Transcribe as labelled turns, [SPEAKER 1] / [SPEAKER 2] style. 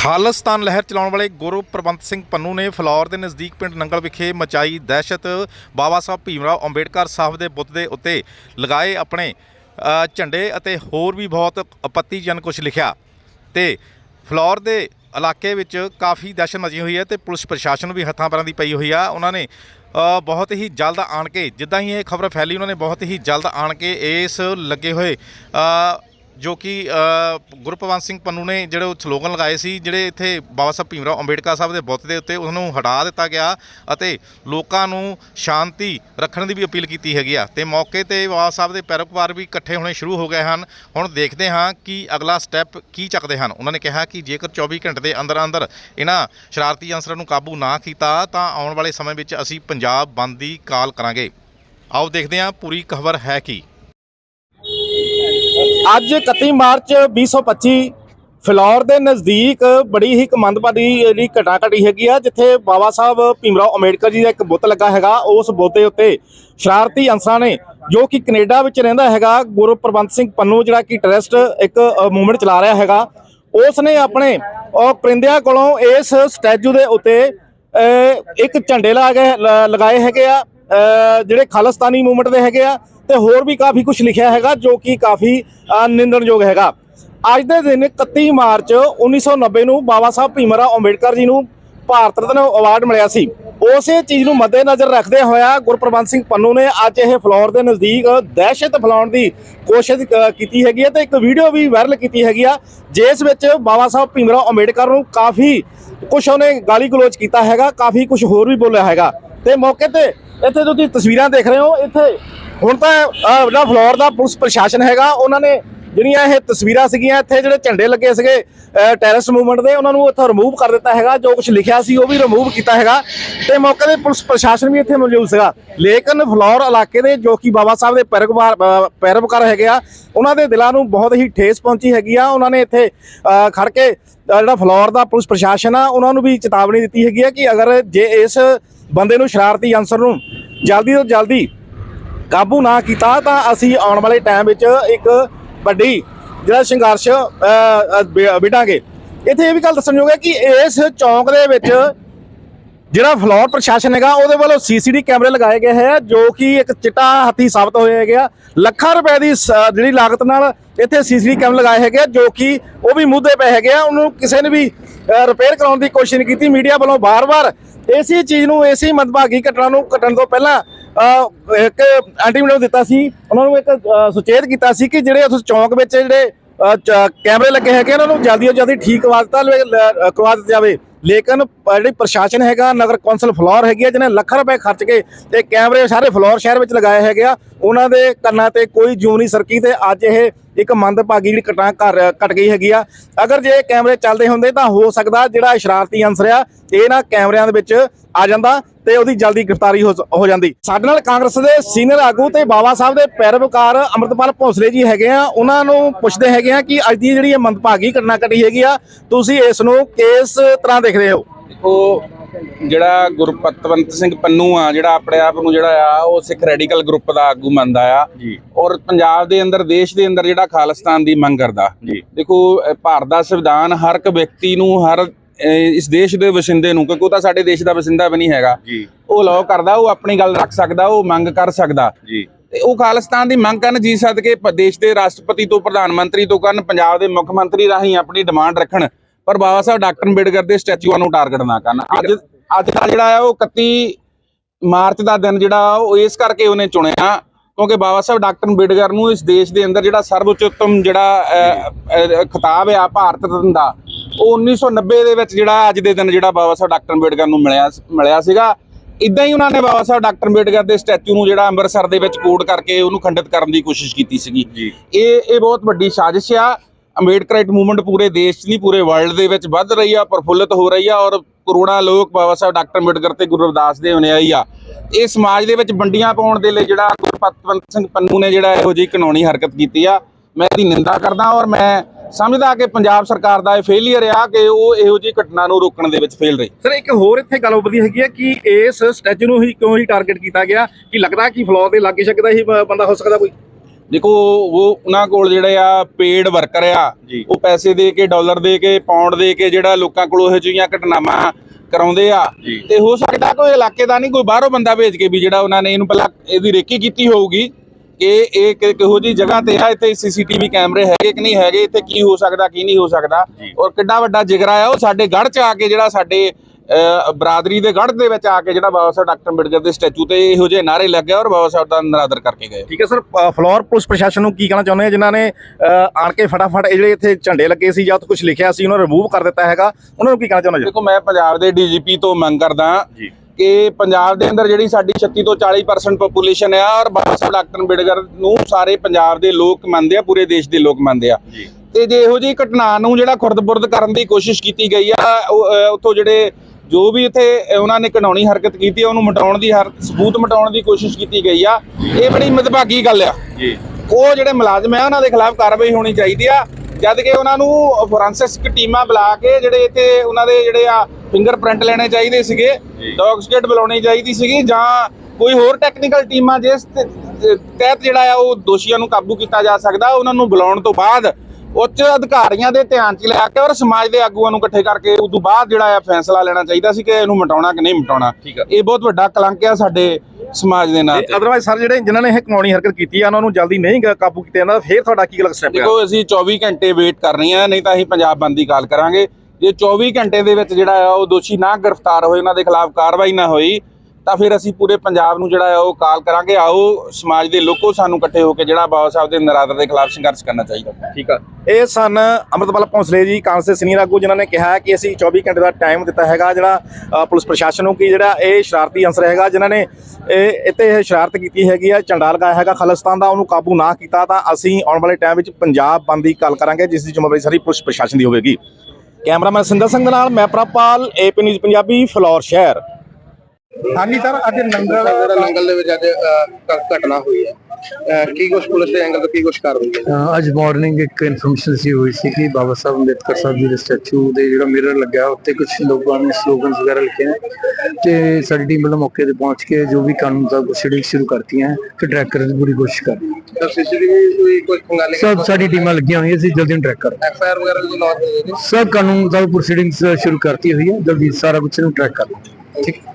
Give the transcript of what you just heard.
[SPEAKER 1] ਖਾਲਿਸਤਾਨ ਲਹਿਰ ਚਲਾਉਣ ਵਾਲੇ ਗੁਰੂ ਪ੍ਰਬੰਤ ਸਿੰਘ ਪੰਨੂ ਨੇ ਫਲੌਰ ਦੇ ਨਜ਼ਦੀਕ ਪਿੰਡ ਨੰਗਲ ਵਿਖੇ ਮਚਾਈ ਦਹਿਸ਼ਤ। ਬਾਬਾ ਸਾਹਿਬ ਭੀਮਰਾਓ ਅੰਬੇਡਕਰ ਸਾਹਿਬ ਦੇ ਬੁੱਤ ਦੇ ਉੱਤੇ ਲਗਾਏ ਆਪਣੇ ਝੰਡੇ ਅਤੇ ਹੋਰ ਵੀ ਬਹੁਤ ਆਪੱਤੀਜਨਕ ਕੁਝ ਲਿਖਿਆ। ਤੇ ਫਲੌਰ ਦੇ ਇਲਾਕੇ ਵਿੱਚ ਕਾਫੀ ਦਹਿਸ਼ਤ ਮਚੀ ਹੋਈ ਹੈ ਤੇ ਪੁਲਿਸ ਪ੍ਰਸ਼ਾਸਨ ਨੂੰ ਵੀ ਹੱਥਾਂ ਪੈਰਾਂ ਦੀ ਪਈ ਹੋਈ ਆ। ਉਹਨਾਂ ਨੇ ਬਹੁਤ ਹੀ ਜਲਦ ਆਣ ਕੇ, ਜਿੱਦਾਂ ਹੀ ਇਹ ਖਬਰ ਫੈਲੀ, ਉਹਨਾਂ ਨੇ ਬਹੁਤ ਹੀ ਜਲਦ ਆਣ ਕੇ ਇਸ ਲੱਗੇ ਹੋਏ ਜੋ ਕਿ ਗੁਰਪਵੰਤ ਸਿੰਘ ਪੰਨੂ ਨੇ ਜਿਹੜੇ ਉਹ ਸਲੋਗਨ ਲਗਾਏ ਸੀ, ਜਿਹੜੇ ਇੱਥੇ ਬਾਬਾ ਸਾਹਿਬ ਭੀਮਰਾਓ ਅੰਬੇਡਕਰ ਸਾਹਿਬ ਦੇ ਬੁੱਤ ਦੇ ਉੱਤੇ ਉਸ ਨੂੰ ਹਟਾ ਦਿੱਤਾ ਗਿਆ ਅਤੇ ਲੋਕਾਂ ਨੂੰ ਸ਼ਾਂਤੀ ਰੱਖਣ ਦੀ ਵੀ ਅਪੀਲ ਕੀਤੀ ਹੈਗੀ ਆ। ਤੇ ਮੌਕੇ ਤੇ ਬਾਬਾ ਸਾਹਿਬ ਦੇ ਪੈਰੋਕਾਰ ਵੀ ਇਕੱਠੇ ਹੋਣੇ ਸ਼ੁਰੂ ਹੋ ਗਏ ਹਨ। ਹੁਣ ਦੇਖਦੇ ਹਾਂ ਕਿ ਅਗਲਾ ਸਟੈਪ ਕੀ ਚੱਕਦੇ ਹਨ। ਉਹਨਾਂ ਨੇ ਕਿਹਾ ਕਿ ਜੇਕਰ 24 ਘੰਟੇ ਦੇ ਅੰਦਰ ਅੰਦਰ ਇਹਨਾਂ ਸ਼ਰਾਰਤੀ ਅਨਸਰਾਂ ਨੂੰ ਕਾਬੂ ਨਾ ਕੀਤਾ, ਤਾਂ ਆਉਣ ਵਾਲੇ ਸਮੇਂ ਵਿੱਚ ਅਸੀਂ ਪੰਜਾਬ ਬੰਦ ਦੀ ਕਾਲ ਕਰਾਂਗੇ। ਆਓ ਦੇਖਦੇ ਹਾਂ ਪੂਰੀ ਖਬਰ ਹੈ ਕੀ।
[SPEAKER 2] ਅੱਜ 31 ਮਾਰਚ 2025 ਫਿਲੌਰ ਦੇ ਨਜ਼ਦੀਕ ਬੜੀ ਹੀ ਕਮੰਦਪਾਦੀ ਜਿਹੜੀ ਘਟਨਾ ਘਟੀ ਹੈਗੀ ਆ, ਜਿੱਥੇ ਬਾਬਾ ਸਾਹਿਬ ਭੀਮਰਾਓ ਅੰਬੇਡਕਰ ਜੀ ਦਾ ਇੱਕ ਬੁੱਤ ਲੱਗਾ ਹੈਗਾ। ਉਸ ਬੁੱਤ ਦੇ ਉੱਤੇ ਸ਼ਰਾਰਤੀ ਅੰਸਰਾਂ ਨੇ, ਜੋ ਕਿ ਕੈਨੇਡਾ ਵਿੱਚ ਰਹਿੰਦਾ ਹੈਗਾ ਗੁਰੂ ਪ੍ਰਬੰਧ ਸਿੰਘ ਪੰਨੂ ਜਿਹੜਾ ਕਿ ਟਰਸਟ ਇੱਕ ਮੂਵਮੈਂਟ ਚਲਾ ਰਿਹਾ ਹੈਗਾ, ਉਸ ਨੇ ਆਪਣੇ ਪਰਿੰਦਿਆਂ ਕੋਲੋਂ ਇਸ ਸਟੈਚੂ ਦੇ ਉੱਤੇ ਇੱਕ ਝੰਡੇ ਲਾ ਕੇ ਲਗਾਏ ਹੈਗੇ ਆ ਜਿਹੜੇ ਖਾਲਿਸਤਾਨੀ ਮੂਵਮੈਂਟ ਦੇ ਹੈਗੇ ਆ। ਤੇ ਹੋਰ ਵੀ ਕਾਫੀ ਕੁਝ ਲਿਖਿਆ ਹੈਗਾ ਜੋ ਕਿ ਕਾਫੀ ਨਿੰਦਣਯੋਗ ਹੈਗਾ। ਅੱਜ ਦੇ ਦਿਨ 31 ਮਾਰਚ 1990 ਨੂੰ ਬਾਬਾ ਸਾਹਿਬ ਭੀਮਰਾਓ ਅੰਬੇਡਕਰ ਜੀ ਨੂੰ ਭਾਰਤ ਰਤਨ ਅਵਾਰਡ ਮਿਲਿਆ ਸੀ। ਉਸੇ ਚੀਜ਼ ਨੂੰ ਮੱਦੇਨਜ਼ਰ ਰੱਖਦੇ ਹੋਇਆ ਗੁਰਪ੍ਰਬੰਧ ਸਿੰਘ ਪੰਨੂ ਨੇ ਅੱਜ ਇਹ ਫਲੋਰ ਦੇ ਨਜ਼ਦੀਕ ਦਹਿਸ਼ਤ ਫੈਲਾਉਣ ਦੀ ਕੋਸ਼ਿਸ਼ ਕੀਤੀ ਹੈਗੀ ਹੈ ਤੇ ਇੱਕ ਵੀਡੀਓ ਵੀ ਵਾਇਰਲ ਕੀਤੀ ਹੈਗੀ ਆ, ਜਿਸ ਵਿੱਚ ਬਾਬਾ ਸਾਹਿਬ ਭੀਮਰਾਓ ਅੰਬੇਡਕਰ ਨੂੰ ਕਾਫੀ ਕੁਝ ਉਹਨੇ ਗਾਲੀ ਗਲੋਚ ਕੀਤਾ ਹੈਗਾ, ਕਾਫੀ ਕੁਝ ਹੋਰ ਵੀ ਬੋਲਿਆ ਹੈਗਾ। ਤੇ ਮੌਕੇ ਤੇ ਇੱਥੇ ਤੁਸੀਂ ਤਸਵੀਰਾਂ ਦੇਖ ਰਹੇ ਹੋ, ਇੱਥੇ ਹੁਣ ਤਾਂ ਜਿਹੜਾ ਫਲੋਰ ਦਾ ਪੁਲਿਸ ਪ੍ਰਸ਼ਾਸਨ ਹੈਗਾ ਉਹਨਾਂ ਨੇ ਜਿਹੜੀਆਂ ਇਹ ਤਸਵੀਰਾਂ ਸੀਗੀਆਂ ਇੱਥੇ ਜਿਹੜੇ ਝੰਡੇ ਲੱਗੇ ਸੀਗੇ ਟੈਰਰਿਸਟ ਮੂਵਮੈਂਟ ਦੇ ਉਹਨਾਂ ਨੂੰ ਇੱਥੋਂ ਰਿਮੂਵ ਕਰ ਦਿੱਤਾ ਹੈਗਾ ਜੋ ਕੁਝ ਲਿਖਿਆ ਸੀ ਉਹ ਵੀ ਰਿਮੂਵ ਕੀਤਾ ਹੈਗਾ। ਤੇ ਮੌਕੇ ਤੇ ਪੁਲਿਸ ਪ੍ਰਸ਼ਾਸਨ ਵੀ ਇੱਥੇ ਮੌਜੂਦ ਸੀਗਾ। ਲੇਕਿਨ ਫਲੋਰ ਇਲਾਕੇ ਦੇ ਜੋ ਕਿ ਬਾਬਾ ਸਾਹਿਬ ਦੇ ਪੈਰਵਕਾਰ ਅ, ਹੈਗੇ ਆ ਉਹਨਾਂ ਦੇ ਦਿਲਾਂ ਨੂੰ ਬਹੁਤ ਹੀ ਠੇਸ ਪਹੁੰਚੀ ਹੈਗੀ ਆ। ਉਹਨਾਂ ਨੇ ਇੱਥੇ ਅ, ਖੜ ਕੇ ਜਿਹੜਾ ਫਲੋਰ ਦਾ ਪੁਲਿਸ ਪ੍ਰਸ਼ਾਸਨ ਆ ਉਹਨਾਂ ਨੂੰ ਵੀ ਚੇਤਾਵਨੀ ਦਿੱਤੀ ਹੈਗੀ ਆ ਕਿ ਅਗਰ ਜੇ ਇਸ ਬੰਦੇ ਨੂੰ ਸ਼ਰਾਰਤੀ ਅੰਸਰ ਨੂੰ ਜਲਦੀ ਤੋਂ ਜਲਦੀ ਕਾਬੂ ਨਾ ਕੀਤਾ ਤਾਂ ਅਸੀਂ ਆਉਣ ਵਾਲੇ ਟਾਈਮ ਵਿੱਚ ਇੱਕ ਵੱਡੀ ਜਿਹੜਾ ਸੰਘਰਸ਼ ਅ, ਇੱਥੇ ਇਹ ਵੀ ਗੱਲ ਦੱਸਣਯੋਗ ਹੈ ਕਿ ਇਸ ਚੌਂਕ ਦੇ ਵਿੱਚ ਜਿਹੜਾ ਫਲੋਰ ਪ੍ਰਸ਼ਾਸਨ ਹੈਗਾ ਉਹਦੇ ਵੱਲੋਂ ਸੀਸੀਟੀ ਕੈਮਰੇ ਲਗਾਏ ਗਏ ਹੈ ਜੋ ਕਿ ਇੱਕ ਚਿੱਟਾ ਹਾਥੀ ਸਾਬਤ ਹੋਇਆ ਹੈਗਾ ਲੱਖਾਂ ਰੁਪਏ ਦੀ ਸ- ਜਿਹੜੀ ਲਾਗਤ ਨਾਲ ਇੱਥੇ ਸੀਸੀਟੀ ਕੈਮਰੇ ਲਗਾਏ ਹੈਗੇ ਆ, ਜੋ ਕਿ ਉਹ ਵੀ ਮੁੱਦੇ ਪਏ ਹੈਗੇ ਆ। ਉਹਨੂੰ ਕਿਸੇ ਨੇ ਵੀ ਰਿਪੇਅਰ ਕਰਾਉਣ ਦੀ ਕੋਸ਼ਿਸ਼ ਨਹੀਂ ਕੀਤੀ। ਮੀਡੀਆ ਵੱਲੋਂ ਬਾਰ-ਬਾਰ ਇਸੇ ਚੀਜ਼ ਨੂੰ ਇਸੇ ਮੰਦਭਾਗੀ ਘਟਨਾ ਨੂੰ ਘਟਣ ਤੋਂ ਪਹਿਲਾਂ ਇੱਕ ਐਂਟੀਮੀਡੀਆ ਦਿੱਤਾ ਸੀ, ਉਹਨਾਂ ਨੂੰ ਇੱਕ ਸੁਚੇਤ ਕੀਤਾ ਸੀ ਕਿ ਜਿਹੜੇ ਉਸ ਚੌਂਕ ਵਿੱਚ ਜਿਹੜੇ ਕੈਮਰੇ ਲੱਗੇ ਹੈਗੇ ਉਹਨਾਂ ਨੂੰ ਜਲਦੀ ਤੋਂ ਜਲਦੀ ਠੀਕ ਕਰਵਾ ਦਿੱਤਾ ਕਰਵਾ ਦਿੱਤਾ ਜਾਵੇ। ਲੇਕਿਨ ਜਿਹੜੀ ਪ੍ਰਸ਼ਾਸਨ ਹੈਗਾ, ਨਗਰ ਕੌਂਸਲ ਫਲੋਰ ਹੈਗੀ ਆ, ਜਿਹਨੇ ਲੱਖਾਂ ਰੁਪਏ ਖਰਚ ਕੇ ਤੇ ਕੈਮਰੇ ਸਾਰੇ ਫਲੋਰ ਸ਼ਹਿਰ ਵਿੱਚ ਲਗਾਏ ਹੈਗੇ ਆ ਉਹਨਾਂ ਦੇ ਕੰਨਾਂ ਤੇ ਕੋਈ ਜੂੰ ਨਹੀਂ ਸਰਕੀ ਤੇ ਅੱਜ ਇਹ ਇੱਕ ਮੰਦਭਾਗੀ ਜਿਹੜੀ ਘਟਨਾ ਘਰ, ਘਟ ਗਈ ਹੈਗੀ ਆ। ਅਗਰ ਜੇ ਕੈਮਰੇ ਚੱਲਦੇ ਹੁੰਦੇ ਤਾਂ ਹੋ ਸਕਦਾ ਜਿਹੜਾ ਸ਼ਰਾਰਤੀ ਅਨਸਰ ਆ, ਇਹ ਨਾ ਕੈਮਰਿਆਂ ਦੇ ਵਿੱਚ ਆ ਜਾਂਦਾ ਤੇ ਉਹਦੀ ਜਲਦੀ ਗ੍ਰਿਫਤਾਰੀ ਹੋ ਜਾਂਦੀ। ਸਾਡੇ ਨਾਲ ਕਾਂਗਰਸ ਦੇ ਸੀਨੀਅਰ ਆਗੂ ਤੇ ਬਾਬਾ ਸਾਹਿਬ ਦੇ ਪੈਰਵਕਾਰ ਅਮਰਤਪਾਲ ਭੋਸਲੇ ਜੀ ਹੈਗੇ ਆ। ਉਹਨਾਂ ਨੂੰ ਪੁੱਛਦੇ ਹੈਗੇ ਆ ਕਿ ਅੱਜ ਦੀ ਜਿਹੜੀ ਇਹ ਮੰਦਭਾਗੀ ਘਟਨਾ ਘਟੀ ਹੈਗੀ ਆ, ਤੁਸੀਂ ਇਸ ਨੂੰ ਕਿਸ ਤਰ੍ਹਾਂ ਦੇਖਦੇ ਹੋ?
[SPEAKER 3] ਉਹ ਜਿਹੜਾ ਗੁਰਪਤਵੰਤ ਸਿੰਘ ਪੰਨੂ ਆ ਜਿਹੜਾ ਆਪਣੇ ਆਪ ਨੂੰ ਜਿਹੜਾ ਆ ਉਹ ਸਿੱਖ ਰੈਡੀਕਲ ਗਰੁੱਪ ਦਾ ਆਗੂ ਮੰਨਦਾ ਆ। ਔਰ ਪੰਜਾਬ ਦੇ ਅੰਦਰ ਦੇਸ਼ ਦੇ ਅੰਦਰ ਜਿਹੜਾ ਖਾਲਿਸਤਾਨ ਦੀ ਮੰਗ ਕਰਦਾ। ਦੇਖੋ ਭਾਰਤ ਦਾ ਸੰਵਿਧਾਨ ਹਰ ਇੱਕ ਵਿਅਕਤੀ ਨੂੰ ਹਰ ਇਸ ਦੇਸ਼ ਦੇ ਵਸਿੰਦੇ ਨੂੰ ਕਿਉਂਕਿ ਉਹ ਤਾਂ ਸਾਡੇ ਦੇਸ਼ ਦਾ ਵਸਿੰਦਾ ਵੀ ਨਹੀਂ ਹੈਗਾ। ਉਹ ਲਾਅ ਕਰਦਾ ਉਹ ਆਪਣੀ ਗੱਲ ਰੱਖ ਸਕਦਾ ਉਹ ਮੰਗ ਕਰ ਸਕਦਾ। ਤੇ ਉਹ ਖਾਲਿਸਤਾਨ ਦੀ ਮੰਗ ਕਰਨ ਜੀ ਸਦਕੇ ਦੇਸ਼ ਦੇ ਰਾਸ਼ਟਰਪਤੀ ਤੋਂ ਪ੍ਰਧਾਨ ਮੰਤਰੀ ਤੋਂ ਕਰਨ ਪੰਜਾਬ ਦੇ ਮੁੱਖ ਮੰਤਰੀ ਰਾਹੀਂ ਆਪਣੀ ਡਿਮਾਂਡ ਰੱਖਣ। ਪਰ ਬਾਬਾ ਸਾਹਿਬ ਡਾਕਟਰ ਅੰਬੇਡਕਰ ਦੇ ਸਟੈਚੂਆਂ ਨੂੰ ਟਾਰਗੇਟ ਨਾ ਕਰਨ। ਅੱਜ ਅੱਜ ਦਾ ਜਿਹੜਾ ਆ ਉਹ 31 ਮਾਰਚ ਦਾ ਦਿਨ ਜਿਹੜਾ ਉਹ ਇਸ ਕਰਕੇ ਉਹਨੇ ਚੁਣਿਆ ਕਿਉਂਕਿ ਬਾਬਾ ਸਾਹਿਬ ਡਾਕਟਰ ਅੰਬੇਡਕਰ ਨੂੰ ਇਸ ਦੇਸ਼ ਦੇ ਅੰਦਰ ਜਿਹੜਾ ਸਰਵਉੱਚਤਮ ਜਿਹੜਾ ਖਿਤਾਬ ਆ ਭਾਰਤ ਰਤਨ ਦਾ ਉਹ 1990 ਦੇ ਵਿੱਚ ਜਿਹੜਾ ਅੱਜ ਦੇ ਦਿਨ ਜਿਹੜਾ ਬਾਬਾ ਸਾਹਿਬ ਡਾਕਟਰ ਅੰਬੇਡਕਰ ਨੂੰ ਮਿਲਿਆ ਮਿਲਿਆ ਸੀਗਾ। ਇਦਾਂ ਹੀ ਉਹਨਾਂ ਨੇ ਬਾਬਾ ਸਾਹਿਬ ਡਾਕਟਰ ਅੰਬੇਡਕਰ ਦੇ ਸਟੈਚੂ ਨੂੰ ਜਿਹੜਾ ਅੰਮ੍ਰਿਤਸਰ ਦੇ ਵਿੱਚ ਕੋਡ ਕਰਕੇ ਉਹਨੂੰ ਖੰਡਿਤ ਕਰਨ ਦੀ ਕੋਸ਼ਿਸ਼ ਕੀਤੀ ਸੀਗੀ। ਇਹ ਇਹ ਬਹੁਤ ਵੱਡੀ ਸਾਜ਼ਿਸ਼ ਆ। ਅੰਬੇਡਕਰਾਈਟ ਮੂਵਮੈਂਟ ਪੂਰੇ ਦੇਸ਼ 'ਚ ਨਹੀਂ, ਪੂਰੇ ਵਰਲਡ ਦੇ ਵਿੱਚ ਵੱਧ ਰਹੀ ਆ, ਪ੍ਰਫੁੱਲਤ ਹੋ ਰਹੀ ਆ ਔਰ ਕਰੋੜਾਂ ਲੋਕ ਬਾਬਾ ਸਾਹਿਬ ਡਾਕਟਰ ਅੰਬੇਡਕਰ ਤੇ ਗੁਰੂ ਰਵਿਦਾਸ ਦੇ ਅਨੁਯਾਈ ਆ। ਇਹ ਸਮਾਜ ਦੇ ਵਿੱਚ ਵੰਡੀਆਂ ਪਾਉਣ ਦੇ ਲਈ ਜਿਹੜਾ ਗੁਰਪਤਵੰਤ ਸਿੰਘ ਪੰਨੂ ਨੇ ਜਿਹੜਾ ਇਹੋ ਜਿਹੀ ਕਾਨੂੰਨੀ ਹਰਕਤ ਕੀਤੀ ਆ, ਮੈਂ ਇਹਦੀ ਨਿੰਦਾ ਕਰਦਾ ਔਰ ਮੈਂ ਸਮਝਦਾ ਕਿ ਪੰਜਾਬ ਸਰਕਾਰ ਦਾ ਇਹ ਫੇਲਿਅਰ ਆ ਕਿ ਉਹ ਇਹੋ ਜਿਹੀ ਘਟਨਾ ਨੂੰ ਰੋਕਣ ਦੇ ਵਿੱਚ ਫੇਲ ਰਹੀ।
[SPEAKER 2] ਸਰ, ਇੱਕ ਹੋਰ ਇੱਥੇ ਗੱਲ ਉੱਭਦੀ ਹੈਗੀ ਹੈ ਕਿ ਇਸ ਸਟੈਚੂ ਨੂੰ ਹੀ ਕਿਉਂ ਹੀ ਟਾਰਗੇਟ ਕੀਤਾ ਗਿਆ? ਕਿ ਲੱਗਦਾ ਕਿ ਫਲੋਰ ਦੇ ਲਾਗੇ ਸ਼ੱਕ ਦਾ ਹੀ ਬੰਦਾ ਹੋ ਸਕਦਾ ਕੋਈ?
[SPEAKER 3] ਦੇਖੋ ਉਹ ਉਹਨਾਂ ਕੋਲ ਜਿਹੜੇ ਆ ਪੇਡ ਵਰਕਰ ਆ। ਉਹ ਪੈਸੇ ਦੇ ਕੇ ਡਾਲਰ ਦੇ ਕੇ ਪਾਉਂਡ ਦੇ ਕੇ ਜਿਹੜਾ ਲੋਕਾਂ ਕੋਲ ਇਹੋ ਜਿਹੀਆਂ ਘਟਨਾਵਾਂ ਕਰਾਉਂਦੇ ਆ। ਤੇ ਹੋ ਸਕਦਾ ਕੋਈ ਇਲਾਕੇ ਦਾ ਨਹੀਂ ਕੋਈ ਬਾਹਰੋਂ ਬੰਦਾ ਭੇਜ ਕੇ ਵੀ ਜਿਹੜਾ ਉਹਨਾਂ ਨੇ ਇਹਨੂੰ ਪਹਿਲਾਂ ਇਹਦੀ ਰੇਕੀ ਕੀਤੀ ਹੋਊਗੀ ਕਿ ਇਹ ਕਿਹੋ ਜੀ ਜਗ੍ਹਾ ਤੇ ਆ ਇੱਥੇ ਸੀਸੀਟੀਵੀ ਕੈਮਰੇ ਹੈਗੇ ਕਿ ਨਹੀਂ ਹੈਗੇ ਇੱਥੇ ਕੀ ਹੋ ਸਕਦਾ ਕੀ ਨਹੀਂ ਹੋ ਸਕਦਾ। ਔਰ ਕਿੱਡਾ ਵੱਡਾ ਜਿਗਰਾ ਆ ਉਹ ਸਾਡੇ ਗੜ੍ਹ ਚ ਆ ਕੇ ਜਿਹੜਾ ਸਾਡੇ ਬਰਾਦਰੀ ਦੇ ਗੜ੍ਹ ਦੇ ਵਿੱਚ ਆ ਕੇ ਜਿਹੜਾ ਬਾਬਾ ਸਾਹਿਬ ਡਾਕਟਰ ਅੰਬੇਡਕਰ ਦੇ ਸਟੈਚੂ ਤੇ ਇਹੋ ਜਿਹੇ ਨਾਰੇ ਲੱਗਿਆ ਔਰ ਬਾਬਾ ਸਾਹਿਬ ਦਾ ਨਰਾਦਰ ਕਰਕੇ ਗਏ
[SPEAKER 2] ਠੀਕ ਹੈ ਸਰ ਫਲੋਰ ਪੁਲਿਸ ਪ੍ਰਸ਼ਾਸਨ ਨੂੰ ਕੀ ਕਹਿਣਾ ਚਾਹੁੰਦੇ ਆ ਜਿਨ੍ਹਾਂ ਨੇ ਆਣ ਕੇ ਫਟਾਫਟ ਜਿਹੜੇ ਇੱਥੇ ਝੰਡੇ ਲੱਗੇ ਸੀ ਜਾਂ ਕੁਝ ਲਿਖਿਆ ਸੀ ਉਹਨਾਂ ਨੂੰ ਰਿਮੂਵ ਕਰ ਦਿੱਤਾ ਹੈਗਾ ਉਹਨਾਂ ਨੂੰ ਕੀ ਕਹਿਣਾ ਚਾਹੁੰਦੇ
[SPEAKER 3] ਦੇਖੋ ਮੈਂ ਪੰਜਾਬ ਦੇ ਡੀਜੀਪੀ ਤੋਂ ਮੰਗ ਕਰਦਾ
[SPEAKER 1] ਜੀ।
[SPEAKER 3] ਕਿ ਪੰਜਾਬ ਦੇ ਅੰਦਰ ਜਿਹੜੀ ਸਾਡੀ 36 ਤੋਂ 40% ਪੋਪੂਲੇਸ਼ਨ ਆ ਔਰ ਬਾਬਾ ਸਾਹਿਬ ਡਾਕਟਰ ਅੰਬੇਡਕਰ ਨੂੰ ਸਾਰੇ ਪੰਜਾਬ ਦੇ ਲੋਕ ਮੰਨਦੇ ਆ ਪੂਰੇ ਦੇਸ਼ ਦੇ ਲੋਕ ਮੰਨਦੇ ਆ। ਤੇ ਜੇ ਇਹੋ ਜਿਹੀ ਘਟਨਾ ਨੂੰ ਜਿਹੜਾ ਖੁਰਦ-ਬੁਰਦ ਕਰਨ ਦੀ ਕੋਸ਼ਿਸ਼ ਕੀਤੀ ਗਈ ਆ ਉੱਥੋਂ ਜਿਹੜੇ ਜੋ ਵੀ ਇੱਥੇ ਉਹਨਾਂ ਨੇ ਕਾਨੂੰਨੀ ਹਰਕਤ ਕੀਤੀ ਉਹਨੂੰ ਮਿਟਾਉਣ ਦੀ ਹਰ ਸਬੂਤ ਮਿਟਾਉਣ ਦੀ ਕੋਸ਼ਿਸ਼ ਕੀਤੀ ਗਈ ਆ। ਇਹ ਬੜੀ ਮਦਭਾਗੀ ਗੱਲ ਆ।
[SPEAKER 1] ਜੀ।
[SPEAKER 3] ਉਹ ਜਿਹੜੇ ਮੁਲਾਜ਼ਮ ਆ ਉਹਨਾਂ ਦੇ ਖਿਲਾਫ ਕਾਰਵਾਈ ਹੋਣੀ ਚਾਹੀਦੀ ਆ। ਜਦ ਕਿ ਉਹਨਾਂ ਨੂੰ ਫੋਰੈਂਸਿਕ ਟੀਮਾਂ ਬੁਲਾ ਕੇ ਜਿਹੜੇ ਇੱਥੇ ਉਹਨਾਂ ਦੇ ਜਿਹੜੇ ਆ ਫਿੰਗਰਪ੍ਰਿੰਟ ਲੈਣੇ ਚਾਹੀਦੇ ਸੀਗੇ। ਡੌਗ ਸਕੇਟ ਬੁਲਾਉਣੀ ਚਾਹੀਦੀ ਸੀਗੀ ਜਾਂ ਕੋਈ ਹੋਰ ਟੈਕਨੀਕਲ ਟੀਮਾਂ ਜਿਸ ਤਹਿਤ ਜਿਹੜਾ ਆ ਉਹ ਦੋਸ਼ੀਆਂ ਨੂੰ ਕਾਬੂ ਕੀਤਾ ਜਾ ਸਕਦਾ ਉਹਨਾਂ ਨੂੰ ਬੁਲਾਉਣ ਤੋਂ ਬਾਅਦ ਉੱਚ ਅਧਿਕਾਰੀਆਂ ਦੇ ਧਿਆਨ 'ਚ ਲਿਆ ਕੇ ਔਰ ਸਮਾਜ ਦੇ ਆਗੂਆਂ ਨੂੰ ਇਕੱਠੇ ਕਰਕੇ ਉਸ ਤੋਂ ਬਾਅਦ ਜਿਹੜਾ ਆ ਫੈਸਲਾ ਲੈਣਾ ਚਾਹੀਦਾ ਸੀ ਕਿ ਇਹਨੂੰ ਮਿਟਾਉਣਾ ਕਿ ਨਹੀਂ ਮਿਟਾਉਣਾ। ਇਹ ਬਹੁਤ ਵੱਡਾ ਕਲੰਕ ਆ ਸਾਡੇ ਸਮਾਜ ਦੇ ਨਾਂ ਤੇ
[SPEAKER 2] ਅਦਰਵਾਈਜ਼ ਸਰ ਜਿਹੜੇ ਜਿਨ੍ਹਾਂ ਨੇ ਇਹ ਕਾਨੂੰਨੀ ਹਰਕਤ ਕੀਤੀ ਆ ਉਹਨਾਂ ਨੂੰ ਜਲਦੀ ਨਹੀਂ ਗ- ਕਾਬੂ ਕੀਤਾ ਜਾਂਦਾ ਫੇਰ ਤੁਹਾਡਾ ਕੀ ਅਗਲਾ ਸਟੈਪ ਹੈ
[SPEAKER 3] ਦੇਖੋ ਅਸੀਂ 24 ਘੰਟੇ ਵੇਟ ਕਰਨੀ ਆ ਨਹੀਂ ਤਾਂ ਅਸੀਂ ਪੰਜਾਬ ਬੰਦ ਦੀ ਕਾਲ ਕਰਾਂਗੇ। ਜੇ 24 ਘੰਟੇ ਦੇ ਵਿੱਚ ਜਿਹੜਾ ਆ ਉਹ ਦੋਸ਼ੀ ਨਾ ਗ੍ਰਿਫਤਾਰ ਹੋਏ ਉਹਨਾਂ ਦੇ ਖਿਲਾਫ ਕਾਰਵਾਈ ਨਾ ਹੋਈ ਤਾਂ ਫਿਰ ਅਸੀਂ ਪੂਰੇ ਪੰਜਾਬ ਨੂੰ ਜਿਹੜਾ ਆ ਉਹ ਕਾਲ ਕਰਾਂਗੇ। ਆਓ, ਸਮਾਜ ਦੇ ਲੋਕੋ ਸਾਨੂੰ ਇਕੱਠੇ ਹੋ ਕੇ ਜਿਹੜਾ ਬਾਬਾ ਸਾਹਿਬ ਦੇ ਨਰਾਦਰ ਦੇ ਖਿਲਾਫ ਸੰਘਰਸ਼ ਕਰਨਾ ਚਾਹੀਦਾ।
[SPEAKER 2] ਠੀਕ ਆ। ਇਹ ਸਨ ਅਮਰਤਪਾਲ ਭੌਂਸਲੇ ਜੀ, ਕਾਂਗਰਸ ਦੇ ਸੀਨੀਅਰ ਆਗੂ, ਜਿਨ੍ਹਾਂ ਨੇ ਕਿਹਾ ਕਿ ਅਸੀਂ 24 ਘੰਟੇ ਦਾ ਟਾਈਮ ਦਿੱਤਾ ਹੈਗਾ। ਜਿਹੜਾ ਪੁਲਿਸ ਪ੍ਰਸ਼ਾਸਨ ਨੂੰ ਕਿ ਜਿਹੜਾ ਇਹ ਸ਼ਰਾਰਤੀ ਅੰਸਰ ਹੈਗਾ, ਜਿਨ੍ਹਾਂ ਨੇ ਇਹ, ਇੱਥੇ ਇਹ ਸ਼ਰਾਰਤ ਕੀਤੀ ਹੈਗੀ ਆ ਝੰਡਾ ਲਗਾਇਆ ਹੈਗਾ ਖਾਲਿਸਤਾਨ ਦਾ, ਉਹਨੂੰ ਕਾਬੂ ਨਾ ਕੀਤਾ ਤਾਂ ਅਸੀਂ ਆਉਣ ਵਾਲੇ ਟਾਈਮ ਵਿੱਚ ਪੰਜਾਬ ਬੰਦ ਦੀ ਗੱਲ ਕਰਾਂਗੇ, ਜਿਸ ਦੀ ਜ਼ਿੰਮੇਵਾਰੀ ਸਾਰੀ ਪੁਲਿਸ ਪ੍ਰਸ਼ਾਸਨ ਦੀ ਹੋਵੇਗੀ। ਕੈਮਰਾਮੈਨ ਸਿੰਦਰ ਸਿੰਘ ਦੇ ਨਾਲ, ਮੈਂ ਪ੍ਰਭਪਾਲ ਏਪੀ ਨਿਊਜ਼ ਪੰਜਾਬੀ ਫਲੋਰ ਸ਼ਹਿਰ।
[SPEAKER 4] ਹਾਂਜੀ ਸਰ ਅੱਜ ਨੰਗਲ ਜਿਹੜਾ ਨੰਗਲ ਦੇ ਵਿੱਚ ਅੱਜ ਘਟਨਾ ਹੋਈ ਹੈ ਕੀ ਕੁਛ ਪੁਲਿਸ ਦੇ ਐਂਗਲ ਤੋਂ ਕੀ ਕੁਛ ਕਾਰਵਾਈ ਹੈ?
[SPEAKER 5] ਅਹ ਅੱਜ ਮਾਰਨਿੰਗ ਇੱਕ ਇਨਫੋਰਮੇਸ਼ਨ ਸੀ ਹੋਈ ਸੀ ਕਿ ਬਾਬਾ ਸਾਹਿਬ ਅੰਬੇਦਕਰ ਸਾਹਿਬ ਜੀ ਦੇ ਸਟੈਚੂ ਦੇ ਜਿਹੜਾ ਮਿਰਰ ਲੱਗਿਆ ਉੱਤੇ ਕੁਝ ਲੋਕਾਂ ਨੇ ਸਲੋਗਨਸ ਵਗੈਰਾ ਲਿਖੇ ਨੇ ਤੇ ਸਾਡੀ ਟੀਮ ਵੱਲੋਂ ਮੌਕੇ ਤੇ ਪਹੁੰਚ ਕੇ ਜੋ ਵੀ ਕਾਨੂੰਨ ਦਾ ਪ੍ਰੋਸੀਡਿੰਗ ਸ਼ੁਰੂ ਕਰਤੀਆਂ ਤੇ ਟਰੈਕ ਕਰਨ ਦੀ ਪੂਰੀ ਕੋਸ਼ਿਸ਼ ਕਰ ਰਹੀ ਹੈ
[SPEAKER 4] ਸਰ ਸੀਸੀਟੀਵੀ ਕੋਈ ਕੋਈ ਖੰਗਾਲੇ
[SPEAKER 5] ਸਭ ਸਾਡੀ ਟੀਮਾਂ ਲੱਗੀਆਂ ਹੋਈਆਂ ਸੀ ਜਲਦੀ ਟਰੈਕ ਕਰ।
[SPEAKER 4] ਐਫਆਈਆਰ ਵਗੈਰਾ ਵੀ ਲੌਂਚ ਹੋਈ ਹੈ
[SPEAKER 5] ਸਭ ਕਾਨੂੰਨ ਦਾ ਪ੍ਰੋਸੀਡਿੰਗਸ ਸ਼ੁਰੂ ਕਰਤੀ ਹੋਈ ਹੈ ਜਲਦੀ ਸਾਰਾ ਕੁਝ ਨੂੰ ਟਰੈਕ ਕਰ ਲਵਾਂਗੇ ਠੀਕ ਹੈ।